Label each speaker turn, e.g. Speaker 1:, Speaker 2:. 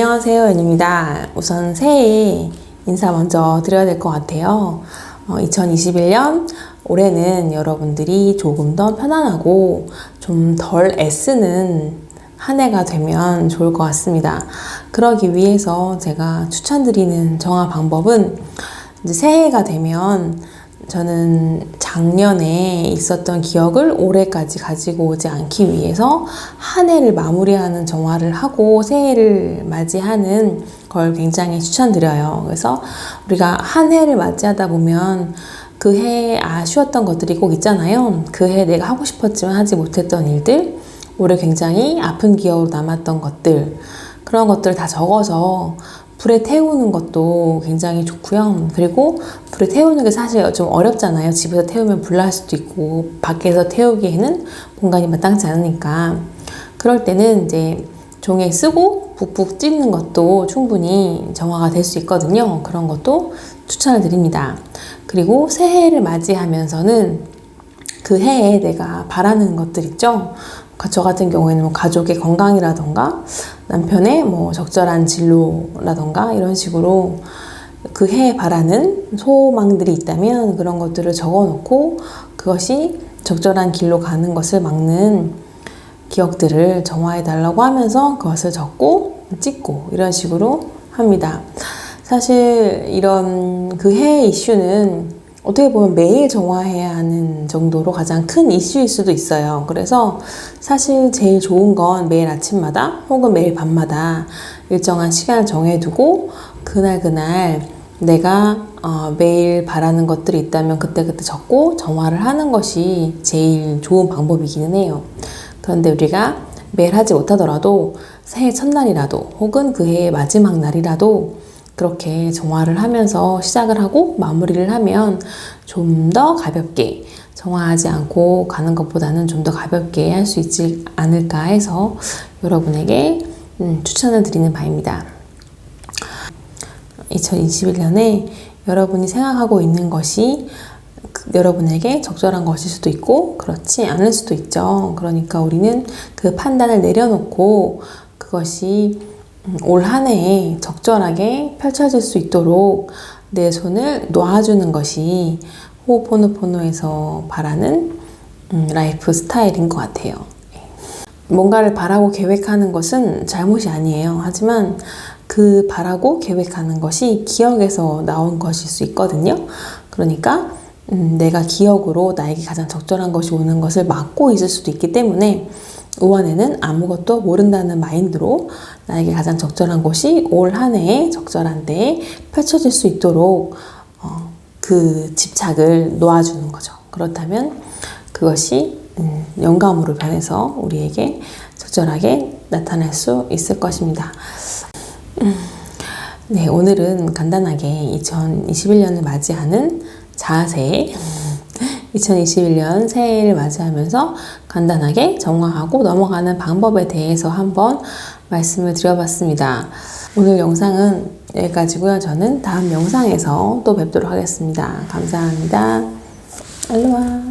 Speaker 1: 안녕하세요, 연입니다. 우선 새해 인사 먼저 드려야 될 것 같아요. 어, 2021년 올해는 여러분들이 조금 더 편안하고 좀 덜 애쓰는 한 해가 되면 좋을 것 같습니다. 그러기 위해서 제가 추천드리는 정화 방법은 새해가 되면 저는 작년에 있었던 기억을 올해까지 가지고 오지 않기 위해서 한 해를 마무리하는 정화를 하고 새해를 맞이하는 걸 굉장히 추천드려요. 그래서 우리가 한 해를 맞이하다 보면 그 해에 아쉬웠던 것들이 꼭 있잖아요. 그해 내가 하고 싶었지만 하지 못했던 일들, 올해 굉장히 아픈 기억으로 남았던 것들, 그런 것들을 다 적어서 불에 태우는 것도 굉장히 좋고요. 그리고 불에 태우는 게 사실 좀 어렵잖아요. 집에서 태우면 불날 수도 있고 밖에서 태우기에는 공간이 마땅치 않으니까 그럴 때는 이제 종이에 쓰고 북북 찍는 것도 충분히 정화가 될 수 있거든요. 그런 것도 추천을 드립니다. 그리고 새해를 맞이하면서는 그 해에 내가 바라는 것들 있죠. 저 같은 경우에는 뭐 가족의 건강이라던가 남편의 뭐 적절한 진로라던가 이런 식으로 그 해에 바라는 소망들이 있다면 그런 것들을 적어 놓고 그것이 적절한 길로 가는 것을 막는 기억들을 정화해 달라고 하면서 그것을 적고 찍고 이런 식으로 합니다. 사실 이런 그 해의 이슈는 어떻게 보면 매일 정화해야 하는 정도로 가장 큰 이슈일 수도 있어요. 그래서 사실 제일 좋은 건 매일 아침마다 혹은 매일 밤마다 일정한 시간을 정해두고 그날 그날 내가 어, 매일 바라는 것들이 있다면 그때그때 적고 정화를 하는 것이 제일 좋은 방법이기는 해요. 그런데 우리가 매일 하지 못하더라도 새해 첫날이라도 혹은 그 해의 마지막 날이라도 그렇게 정화를 하면서 시작을 하고 마무리를 하면 좀 더 가볍게 정화하지 않고 가는 것보다는 좀 더 가볍게 할 수 있지 않을까 해서 여러분에게 음, 추천을 드리는 바입니다. 2021년에 여러분이 생각하고 있는 것이 그 여러분에게 적절한 것일 수도 있고 그렇지 않을 수도 있죠. 그러니까 우리는 그 판단을 내려놓고 그것이 올 한 해에 적절하게 펼쳐질 수 있도록 내 손을 놓아주는 것이 호호포노포노에서 바라는 음, 라이프 스타일인 것 같아요. 뭔가를 바라고 계획하는 것은 잘못이 아니에요. 하지만 그 바라고 계획하는 것이 기억에서 나온 것일 수 있거든요. 그러니까 음, 내가 기억으로 나에게 가장 적절한 것이 오는 것을 막고 있을 수도 있기 때문에 우원에는 아무것도 모른다는 마인드로 나에게 가장 적절한 것이 올 한 해에 적절한 때에 펼쳐질 수 있도록 어, 그 집착을 놓아주는 거죠. 그렇다면 그것이 음, 영감으로 변해서 우리에게 적절하게 나타날 수 있을 것입니다. 음, 네, 오늘은 간단하게 2021년을 맞이하는 자세, 2021년 새해를 맞이하면서 간단하게 정화하고 넘어가는 방법에 대해서 한번 말씀을 드려봤습니다. 오늘 영상은 여기까지고요. 저는 다음 영상에서 또 뵙도록 하겠습니다. 감사합니다. 알로하.